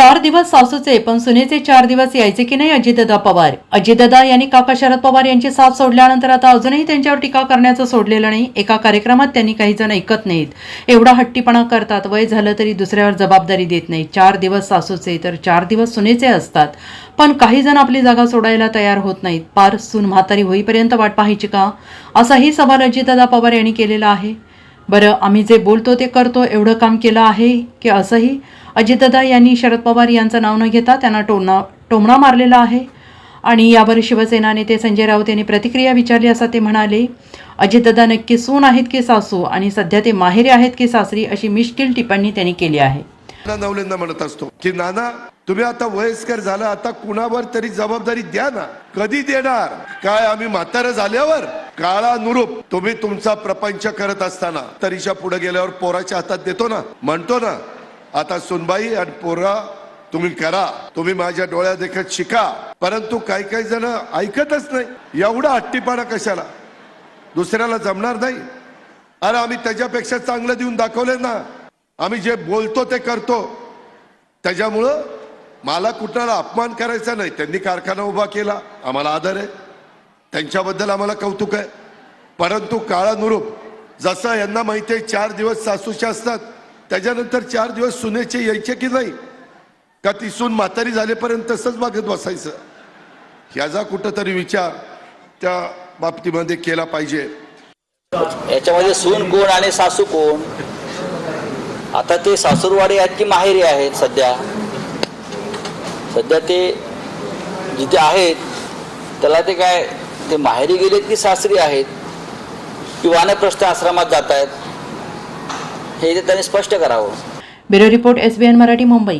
चार दिवस सासूचे पण सुनेचे चार दिवस यायचे की नाही अजितदादा पवार? अजितदादा यांनी काका शरद पवार यांची साथ सोडल्यानंतर आता अजूनही त्यांच्यावर टीका करण्याचं सोडलेलं नाही. एका कार्यक्रमात त्यांनी काही जण ऐकत नाहीत. एवढा हट्टीपणा करतात वय झालं तरी दुसऱ्यावर जबाबदारी देत नाही चार दिवस सासूचे तर चार दिवस सुनेचे असतात. पण काही जण आपली जागा सोडायला तयार होत नाहीत. पार सून म्हातारी होईपर्यंत वाट पाहायची का? असाही सवाल अजितदादा पवार यांनी केलेला आहे. बरं आम्ही जे बोलतो ते करतो एवढं काम केलं आहे की असंही? अजितदादा यांनी शरद पवार यांचं नाव न घेता त्यांना टोमणा टोमणा मारलेला आहे. आणि यावर शिवसेना नेते संजय राऊत यांनी प्रतिक्रिया विचारली असं ते म्हणाले अजितदादा नक्की सून आहेत की सासू आणि सध्या ते माहेरी आहेत की सासरी अशी मिश्किल टिप्पणी त्यांनी केली आहे. नवलेंना म्हणत असतो की नाना तुम्ही आता वयस्कर झाला आता कुणावर तरी जबाबदारी द्या ना. कधी देणार? काय आम्ही म्हातारं झाल्यावर? काळानुरूप तुम्ही तुमचा प्रपंच करत असताना तरीच्या पुढे गेल्यावर पोराच्या हातात देतो ना. म्हणतो ना. आता सुनबाई आणि पोरा तुम्ही करा. तुम्ही माझ्या डोळ्या देखत शिका. परंतु काही काही जण ऐकतच नाही. एवढा हट्टीपाणा कशाला? दुसऱ्याला जमणार नाही. अरे आम्ही त्याच्यापेक्षा चांगलं देऊन दाखवले ना. आम्ही जे बोलतो ते करतो. त्याच्यामुळं मला कुठला अपमान करायचा नाही. त्यांनी कारखाना उभा केला. आम्हाला आदर आहे. त्यांच्याबद्दल आम्हाला कौतुक आहे. परंतु काळानुरूप जसं यांना माहिती आहे चार दिवस सासूचे असतात. त्याच्यानंतर चार दिवस सुनेचे यायचे की नाही? का ती सून म्हातारी झालेपर्यंत तसंच मागत बसायचं? ह्याचा कुठंतरी विचार त्या बाबतीमध्ये केला पाहिजे. याच्यामध्ये सून कोण आणि सासू कोण? आता ते सासूरवाडी आहेत की माहेरी आहेत सध्या? सध्या ते जिथे आहेत त्याला ते काय ते माहेरी गेलेत की सासरी आहेत? की प्रश्न आश्रमात जात आहेत हे त्यांनी स्पष्ट करावं. Bureau report S B N Marathi Mumbai.